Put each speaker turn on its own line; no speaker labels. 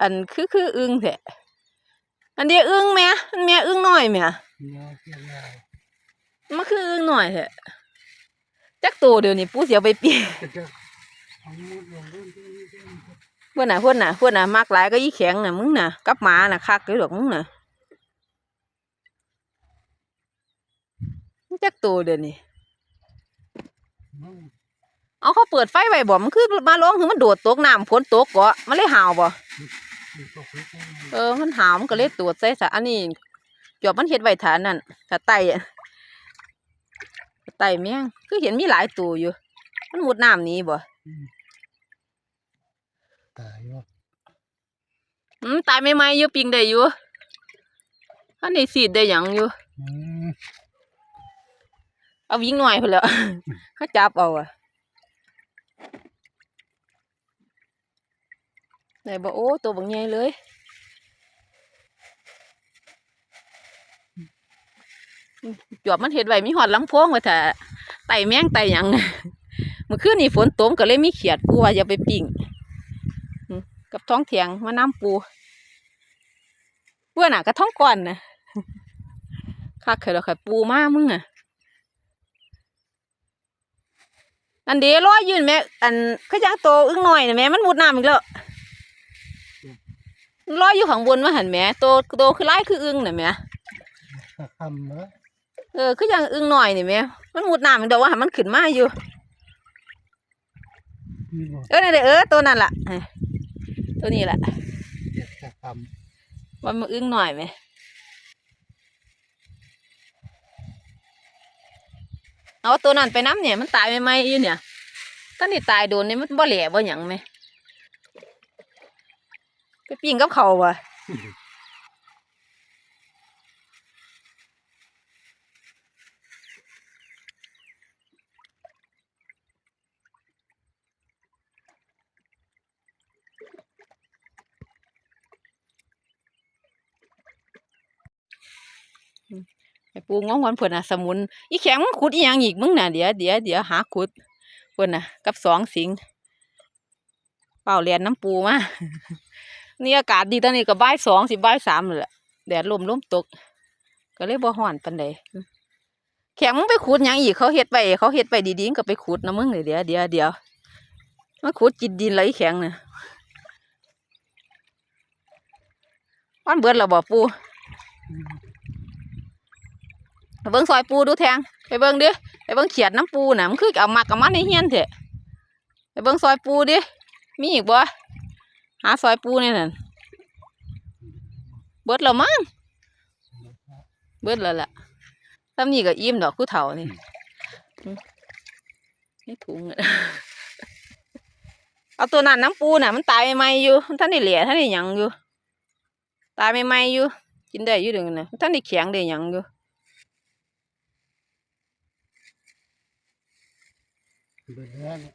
อันคือคืออึ้งแท้อันเดียอึ้งแม่อันแม่อึ้งน้อยม่
เนี่ยเสียแล้ว
มันคืออึ้งหน้อยแท้จักโตเดี๋ยวนี้ปู่สิเอาไปเปลี่ยน
ก็จะเมื่องที่นี่เรื่องที่
เพื่อนน่ะพื่นน่ะพื่อนน่ะมากหลายก็ยี่แข็งน่ะมึงน่ะกับหมาน่ะคักอยู่อกมึงน่ะมันจักโตเดี๋ยวนี้เอาเขาเปิดไฟไว้บ่มันคือมาร้องคือมันโดดตกน้ำฝนตกเกาะมันเลยห่าวบ่ เออ มันห่าวมันก็เลยตรวจใส่ซะอันนี้จอบมันเฮ็ดไว้ฐานนั่นถ้าไตอะถ้าไตแม่งคือเห็นมีหลายตัวอยู่ มันมุดน้ำหนี้บ่
ตายวะ
อืมตายใหม่ๆอยู่ปิงได้อยู่อันนี้สีดได้หยังอยู่
อืม
เอาวิ่งหน่อยพุ่นแหล้วเขาจับเอาอะ ไหนบอกโอ้ตัวบางใหญ่เลยจวบมันเห็ดไว้มีหอดลำโพงไว้แต่ไตแมงไตยังเมื่อคืนนี่ฝนตกก็เลยมีเขียดปูว่าอย่าไปปิ่งกับท้องเถียงมาน้ำปูเพื่อนน่ะกับท้องก่อนนะคักเคยเราเคยปูมากมึงอะอันเดียวรอยยืนแม่อันก็ยังโตอึ้งหน่อยนะแม่มันมุดน้ำอีกแล้ว รอยอยู่ข้างบนมาหันแม่โตโตคือไล่คืออึ้งน่ะแม่
ถ้าคำเนอะ
เออคือยังอึ้งหน่อยนี่แม่มันมุดน้ำอีกดอกว่าหันมันขึ้นมาอยู่
มีบอก
เออนั่นแหละเออตัวนั่นล่ะเออตัวนี้แหละ
เจ็ดถ้าค
มันมาอึ้งหน่อยไหมเอาตัวนั้นไปน้ำเนี่ยมันตายไหมๆอยู่เนี่ยตอนนี้ตายโดนเนี่ยมันบ่แหล่บ่หยังไหม ไปปิ้งกับเขาวะไอ้ปูงองวันเพิ่นน่ะสมุนอีแข็งมันขุดอีหยังอีกมึงน่ะเดี๋ยวเดี๋ยวเดี๋ยวหาขุดเพิ่นน่ะ กับสองสิงเป่าเรียนน้ำปูมา นี่อากาศดีตอนนี้ก็บ่ายสองสิบ่ายสามเลยแหละแดดลมลมตก ก็เลยบ่ฮ้อนปานใดแข็งมึงไปขุดยังอีกเขาเฮ็ดไปเขาเฮ็ดไปดีๆก็ไปขุดนะมึงเลยเดี๋ยวเดี๋ยวเดี๋ยวมาขุดจิตดินไหลแข็งน่ะมันเบิดแล้วบ่ปูเบิ่งซอยปูดูแทงไปเบิ่งดิไปเบิ่งเขียดน้ำปูน่ะมันคือเอามักกับมันในเฮียนเถอะไปเบิ่งซอยปูดิมีอีกบ่ หาซอยปูนี่นั่นเบิดแล้วมั้งเบิดแล้วล่ะตำนี้ก็อิ่มดอกผู้เฒ่านี่อืมนี่ถุงอะเอาตัวนั้นน้ำปูน่ะ มันตายใหม่ๆอยู่มันท่านได้เหลี่ยท่านได้หยังอยู่ ตายใหม่ๆอยู่กินได้อยู่เดึงนะมันท่านได้แข็งได้หยังอยู่
เบิดแล้วเนี่ย